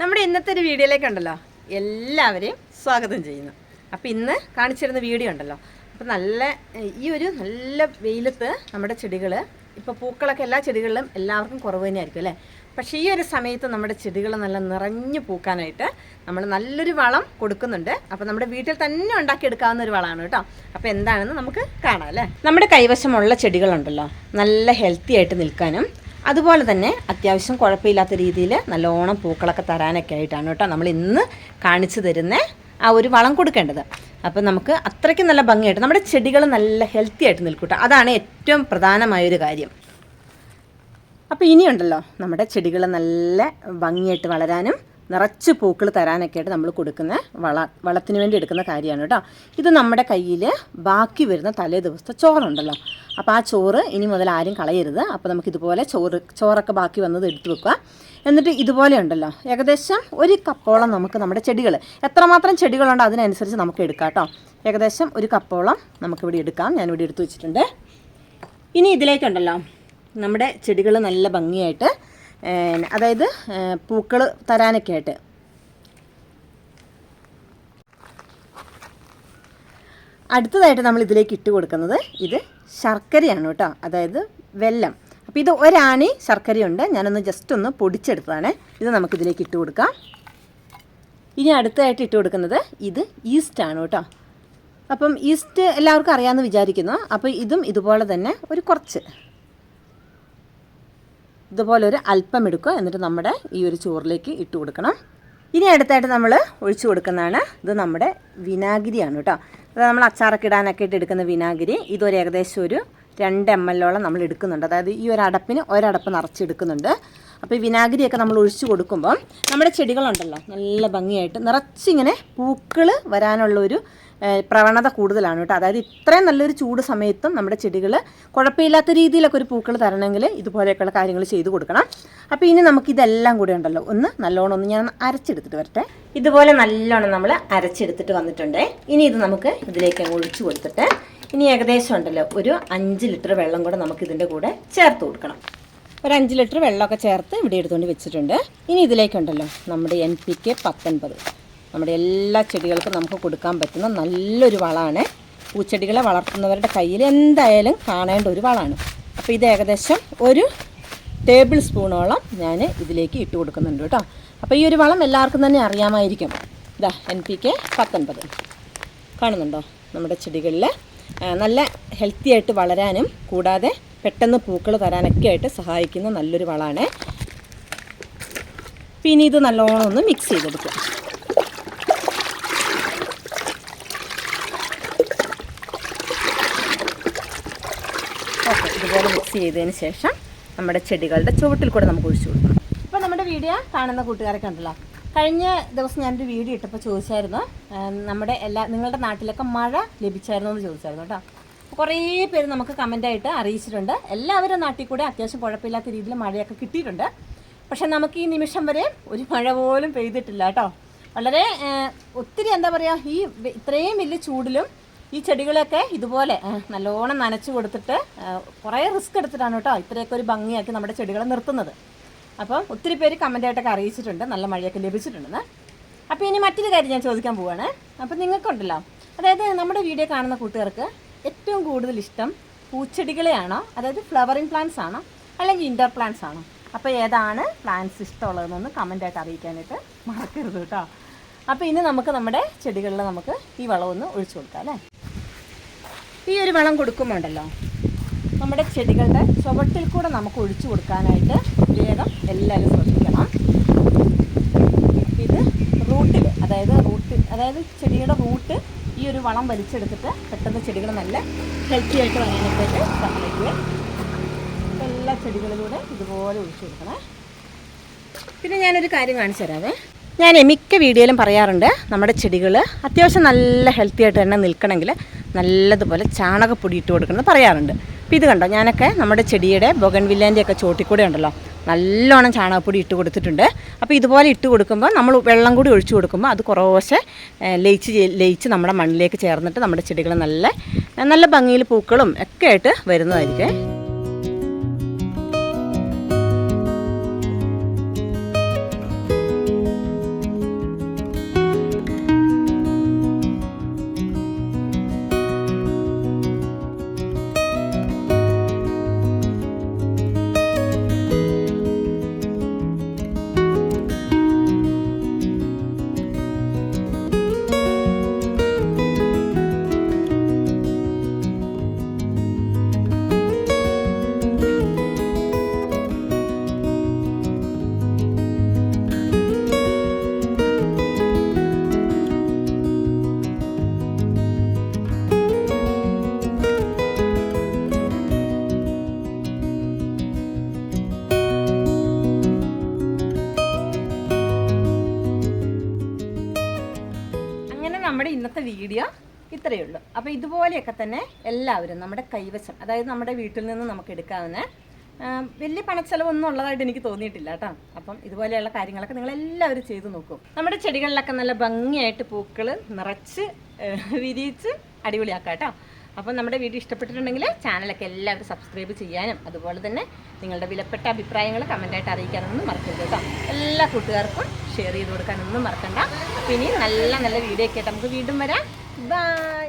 നമ്മുടെ ഇന്നത്തെ ഒരു വീഡിയോയിലേക്ക് ഉണ്ടല്ലോ. എല്ലാവരെയും സ്വാഗതം ചെയ്യുന്നു. അപ്പോൾ ഇന്ന് കാണിച്ചിരുന്ന വീഡിയോ ഉണ്ടല്ലോ. അപ്പോൾ നല്ല ഈ ഒരു നല്ല വെയിലത്ത് നമ്മുടെ ചെടികൾ ഇപ്പോൾ പൂക്കളൊക്കെ എല്ലാ ചെടികളിലും എല്ലാവർക്കും കുറവ് തന്നെയായിരിക്കും അല്ലേ? പക്ഷേ ഈ ഒരു സമയത്ത് നമ്മുടെ ചെടികൾ നല്ല നിറഞ്ഞു പൂക്കാനായിട്ട് നമ്മൾ നല്ലൊരു വളം കൊടുക്കുന്നുണ്ട്. അപ്പോൾ നമ്മുടെ വീട്ടിൽ തന്നെ ഉണ്ടാക്കിയെടുക്കാവുന്ന ഒരു വളമാണ് കേട്ടോ. അപ്പോൾ എന്താണെന്ന് നമുക്ക് കാണാം അല്ലേ? നമ്മുടെ കൈവശമുള്ള ചെടികളുണ്ടല്ലോ. നല്ല ഹെൽത്തി ആയിട്ട് നിൽക്കാനും അതുപോലെ തന്നെ അത്യാവശ്യം കുഴപ്പമില്ലാത്ത രീതിയിൽ നല്ലോണം പൂക്കളൊക്കെ തരാനൊക്കെ ആയിട്ടാണ് കേട്ടോ നമ്മൾ ഇന്ന് കാണിച്ചു തരുന്ന ആ ഒരു വളം കൊടുക്കേണ്ടത്. അപ്പം നമുക്ക് അത്രയ്ക്ക് നല്ല ഭംഗിയായിട്ട് നമ്മുടെ ചെടികൾ നല്ല ഹെൽത്തി ആയിട്ട് നിൽക്കൂട്ടോ. കേട്ടോ അതാണ് ഏറ്റവും പ്രധാനമായൊരു കാര്യം. അപ്പോൾ ഇനിയുണ്ടല്ലോ നമ്മുടെ ചെടികൾ നല്ല ഭംഗിയായിട്ട് വളരാനും നിറച്ച് പൂക്കൾ തരാനൊക്കെ ആയിട്ട് നമ്മൾ കൊടുക്കുന്ന വള വളത്തിന് വേണ്ടി എടുക്കുന്ന കാര്യമാണ് കേട്ടോ. ഇത് നമ്മുടെ കയ്യിൽ ബാക്കി വരുന്ന തലേ ദിവസത്തെ ചോറുണ്ടല്ലോ. അപ്പോൾ ആ ചോറ് ഇനി മുതൽ ആരും കളയരുത്. അപ്പോൾ നമുക്ക് ഇതുപോലെ ചോറ് ചോറൊക്കെ ബാക്കി വന്നത് എടുത്തു വെക്കുക. എന്നിട്ട് ഇതുപോലെ ഉണ്ടല്ലോ. ഏകദേശം ഒരു കപ്പോളം നമുക്ക് നമ്മുടെ ചെടികൾ. എത്രമാത്രം ചെടികളുണ്ടോ അതിനനുസരിച്ച് നമുക്ക് എടുക്കാം കേട്ടോ. ഏകദേശം ഒരു കപ്പോളം നമുക്കിവിടെ എടുക്കാം. ഞാനിവിടെ എടുത്തു വെച്ചിട്ടുണ്ട്. ഇനി ഇതിലേക്കുണ്ടല്ലോ. നമ്മുടെ ചെടികൾ നല്ല ഭംഗിയായിട്ട് അതായത് പൂക്കൾ തരാനൊക്കെ ആയിട്ട്. അടുത്തതായിട്ട് നമ്മൾ ഇതിലേക്ക് ഇട്ട് കൊടുക്കുന്നത് ഇത് ശർക്കരയാണ് കേട്ടോ. അതായത് വെല്ലം. അപ്പോൾ ഇത് ഒരാണി ശർക്കരയുണ്ട്. ഞാനൊന്ന് ജസ്റ്റ് ഒന്ന് പൊടിച്ചെടുത്തതാണ്. ഇത് നമുക്ക് ഇതിലേക്ക് ഇട്ട് കൊടുക്കാം. ഇനി അടുത്തതായിട്ട് ഇട്ട് കൊടുക്കുന്നത് ഇത് ഈസ്റ്റാണ് കേട്ടോ. അപ്പം ഈസ്റ്റ് എല്ലാവർക്കും അറിയാമെന്ന് വിചാരിക്കുന്നു. അപ്പോൾ ഇതും ഇതുപോലെ തന്നെ ഒരു കുറച്ച്. ഇതുപോലെ ഒരു അല്പം എടുക്കുക. എന്നിട്ട് നമ്മുടെ ഈ ഒരു ചോറിലേക്ക് ഇട്ട് കൊടുക്കണം. ഇനി അടുത്തായിട്ട് നമ്മൾ ഒഴിച്ചു കൊടുക്കുന്നതാണ് ഇത് നമ്മുടെ വിനാഗിരിയാണ് കേട്ടോ. അത് നമ്മൾ അച്ചാറൊക്കെ ഇടാനൊക്കെ ഇട്ട് എടുക്കുന്ന വിനാഗിരി ഇതൊരു ഏകദേശം ഒരു രണ്ട് എം ഓളം നമ്മൾ എടുക്കുന്നുണ്ട്. അതായത് ഈ ഒരു അടപ്പിന് ഒരടപ്പ് നിറച്ചെടുക്കുന്നുണ്ട് അപ്പോൾ ഈ വിനാഗിരിയൊക്കെ നമ്മൾ ഒഴിച്ചു കൊടുക്കുമ്പം നമ്മുടെ ചെടികളുണ്ടല്ലോ നല്ല ഭംഗിയായിട്ട് നിറച്ചിങ്ങനെ പൂക്കൾ വരാനുള്ള ഒരു പ്രവണത കൂടുതലാണ് കേട്ടോ. അതായത് ഇത്രയും നല്ലൊരു ചൂട് സമയത്തും നമ്മുടെ ചെടികൾ കുഴപ്പമില്ലാത്ത രീതിയിലൊക്കെ ഒരു പൂക്കൾ തരണമെങ്കിൽ ഇതുപോലെയൊക്കെയുള്ള കാര്യങ്ങൾ ചെയ്തു കൊടുക്കണം. അപ്പോൾ ഇനി നമുക്ക് ഇതെല്ലാം കൂടി ഉണ്ടല്ലോ. ഒന്ന് നല്ലോണം ഒന്ന് ഞാൻ അരച്ചെടുത്തിട്ട് വരട്ടെ. ഇതുപോലെ നല്ലോണം നമ്മൾ അരച്ചെടുത്തിട്ട് വന്നിട്ടുണ്ട്. ഇനി ഇത് നമുക്ക് ഇതിലേക്ക് ഒഴിച്ചു കൊടുത്തിട്ട് ഇനി ഏകദേശം ഉണ്ടല്ലോ ഒരു അഞ്ച് ലിറ്റർ വെള്ളം കൂടെ നമുക്ക് ഇതിന്റെ കൂടെ ചേർത്ത് കൊടുക്കണം. ഒരു അഞ്ച് ലിറ്റർ വെള്ളമൊക്കെ ചേർത്ത് ഇവിടെ എടുത്തുകൊണ്ട് വെച്ചിട്ടുണ്ട്. ഇനി ഇതിലേക്കുണ്ടല്ലോ നമ്മുടെ എൻ പി കെ പത്തൊൻപത്. നമ്മുടെ എല്ലാ ചെടികൾക്കും നമുക്ക് കൊടുക്കാൻ പറ്റുന്ന നല്ലൊരു വളമാണ്. പൂച്ചെടികളെ വളർത്തുന്നവരുടെ കയ്യിൽ എന്തായാലും കാണേണ്ട ഒരു വളമാണ്. അപ്പോൾ ഇത് ഏകദേശം ഒരു ടേബിൾ സ്പൂണോളം ഞാൻ ഇതിലേക്ക് ഇട്ട് കൊടുക്കുന്നുണ്ട് കേട്ടോ. അപ്പോൾ ഈ ഒരു വളം എല്ലാവർക്കും തന്നെ അറിയാമായിരിക്കും. ഇതാ എൻ പി കെ പത്തൊൻപത്. കാണുന്നുണ്ടോ? നമ്മുടെ ചെടികളിൽ നല്ല ഹെൽത്തി ആയിട്ട് വളരാനും കൂടാതെ പെട്ടെന്ന് പൂക്കൾ തരാനൊക്കെ ആയിട്ട് സഹായിക്കുന്ന നല്ലൊരു വളമാണ്. പിന്നെ ഇത് നല്ലോണം ഒന്ന് മിക്സ് ചെയ്തെടുക്കും ഓക്കെ ഇതുപോലെ മിക്സ് ചെയ്തതിന് ശേഷം നമ്മുടെ ചെടികളുടെ ചുവട്ടിൽ കൂടെ നമുക്ക് ഒഴിച്ചു കൊടുക്കണം ഇപ്പോൾ നമ്മുടെ വീഡിയോ കാണുന്ന കൂട്ടുകാരൊക്കെ ഉണ്ടല്ലോ. കഴിഞ്ഞ ദിവസം ഞാനൊരു വീഡിയോ ഇട്ടപ്പോൾ ചോദിച്ചായിരുന്നു നമ്മുടെ എല്ലാ നിങ്ങളുടെ നാട്ടിലൊക്കെ മഴ ലഭിച്ചായിരുന്നു എന്ന് ചോദിച്ചായിരുന്നു കേട്ടോ. കുറേ പേര് നമുക്ക് കമന്റായിട്ട് അറിയിച്ചിട്ടുണ്ട്. എല്ലാവരും നാട്ടിൽ കൂടെ അത്യാവശ്യം കുഴപ്പമില്ലാത്ത രീതിയിൽ മഴയൊക്കെ കിട്ടിയിട്ടുണ്ട്. പക്ഷെ നമുക്ക് ഈ നിമിഷം വരെ ഒരു മഴ പോലും പെയ്തിട്ടില്ല കേട്ടോ. വളരെ ഒത്തിരി എന്താ പറയുക ഈ ഇത്രയും വലിയ ചൂടിലും ഈ ചെടികളൊക്കെ ഇതുപോലെ നല്ലോണം നനച്ചു കൊടുത്തിട്ട് കുറേ റിസ്ക് എടുത്തിട്ടാണ് കേട്ടോ ഇത്രയൊക്കെ ഒരു ഭംഗിയാക്കി നമ്മുടെ ചെടികൾ നിർത്തുന്നത്. അപ്പം ഒത്തിരി പേര് കമന്റായിട്ടൊക്കെ അറിയിച്ചിട്ടുണ്ട് നല്ല മഴയൊക്കെ ലഭിച്ചിട്ടുണ്ടെന്ന് അപ്പോൾ ഇനി മറ്റൊരു കാര്യം ഞാൻ ചോദിക്കാൻ പോവാണ്. അപ്പം നിങ്ങൾക്കുണ്ടല്ലോ അതായത് നമ്മുടെ വീഡിയോ കാണുന്ന കൂട്ടുകാർക്ക് ഏറ്റവും കൂടുതൽ ഇഷ്ടം പൂച്ചെടികളെയാണോ? അതായത് ഫ്ലവറിങ് പ്ലാന്റ്സ് ആണോ? അല്ലെങ്കിൽ ഇൻഡോർ പ്ലാന്റ്സ് ആണോ? അപ്പോൾ ഏതാണ് പ്ലാന്റ്സ് ഇഷ്ടമുള്ളതെന്നൊന്ന് കമന്റായിട്ട് അറിയിക്കാനായിട്ട് മറക്കരുത് കേട്ടോ. അപ്പോൾ ഇനി നമുക്ക് നമ്മുടെ ചെടികളിൽ നമുക്ക് ഈ വളം ഒന്ന് ഒഴിച്ചു കൊടുക്കാം അല്ലേ? ഈ ഒരു വളം കൊടുക്കുമ്പോണ്ടല്ലോ? നമ്മുടെ ചെടികളുടെ ചുവട്ടിൽ കൂടെ നമുക്ക് ഒഴിച്ചു കൊടുക്കാനായിട്ട് വേഗം എല്ലാവരും ശ്രദ്ധിക്കണം. ഇത് റൂട്ടിൽ അതായത് റൂട്ട് അതായത് ചെടിയുടെ റൂട്ട് ഈ ഒരു വളം വലിച്ചെടുത്തിട്ട് പെട്ടെന്ന് ചെടികൾ നല്ല ഹെൽത്തി ആയിട്ട് വരാനായിട്ട് സഹായിക്കുക എല്ലാ ചെടികളിലൂടെ ഇതുപോലെ ഒഴിച്ചു കൊടുക്കണേ. പിന്നെ ഞാനൊരു കാര്യം കാണിച്ചു തരാവേ. ഞാൻ മിക്ക വീഡിയോയിലും പറയാറുണ്ട് നമ്മുടെ ചെടികൾ അത്യാവശ്യം നല്ല ഹെൽത്തി ആയിട്ട് തന്നെ നിൽക്കണമെങ്കിൽ നല്ലതുപോലെ ചാണകപ്പൊടി ഇട്ട് കൊടുക്കണമെന്ന് പറയാറുണ്ട്. അപ്പോൾ ഇത് കണ്ടോ? ഞാനൊക്കെ നമ്മുടെ ചെടിയുടെ ബൊഗൻവില്ലേന്റെ ഒക്കെ ചോട്ടിക്കൂടെ ഉണ്ടല്ലോ. നല്ലോണം ചാണകപ്പൊടി ഇട്ട് കൊടുത്തിട്ടുണ്ട്. അപ്പോൾ ഇതുപോലെ ഇട്ട് കൊടുക്കുമ്പോൾ നമ്മൾ വെള്ളം കൂടി ഒഴിച്ചു കൊടുക്കുമ്പോൾ അത് കുറേശ്ശെ ഏഹ്, ലയിച്ച് ലയിച്ച് നമ്മുടെ മണ്ണിലേക്ക് ചേർന്നിട്ട് നമ്മുടെ ചെടികൾ നല്ല നല്ല ഭംഗിയിൽ പൂക്കളും ഒക്കെ ആയിട്ട് വരുന്നതായിരിക്കും. വീഡിയോ ഇത്രയേ ഉള്ളൂ. അപ്പോൾ ഇതുപോലെയൊക്കെ തന്നെ എല്ലാവരും നമ്മുടെ കൈവശം അതായത് നമ്മുടെ വീട്ടിൽ നിന്ന് നമുക്ക് എടുക്കാവുന്ന വലിയ പണച്ചെലവൊന്നും ഉള്ളതായിട്ട് എനിക്ക് തോന്നിയിട്ടില്ല കേട്ടോ. അപ്പം ഇതുപോലെയുള്ള കാര്യങ്ങളൊക്കെ നിങ്ങൾ എല്ലാവരും ചെയ്തു നോക്കും. നമ്മുടെ ചെടികളിലൊക്കെ നല്ല ഭംഗിയായിട്ട് പൂക്കൾ നിറച്ച് വിരിയിച്ച് അടിപൊളിയാക്കാം കേട്ടോ. അപ്പം നമ്മുടെ വീഡിയോ ഇഷ്ടപ്പെട്ടിട്ടുണ്ടെങ്കിൽ ചാനലൊക്കെ എല്ലാവരും സബ്സ്ക്രൈബ് ചെയ്യാനും അതുപോലെ തന്നെ നിങ്ങളുടെ വിലപ്പെട്ട അഭിപ്രായങ്ങൾ കമന്റായിട്ട് അറിയിക്കാനൊന്നും മറക്കരുത് കേട്ടോ. എല്ലാ കൂട്ടുകാർക്കും ഷെയർ ചെയ്ത് കൊടുക്കാനൊന്നും മറക്കണ്ട. അപ്പം ഇനി നല്ല നല്ല വീഡിയോ ഒക്കെ ആയിട്ട് നമുക്ക് വീണ്ടും വരാം. ബൈ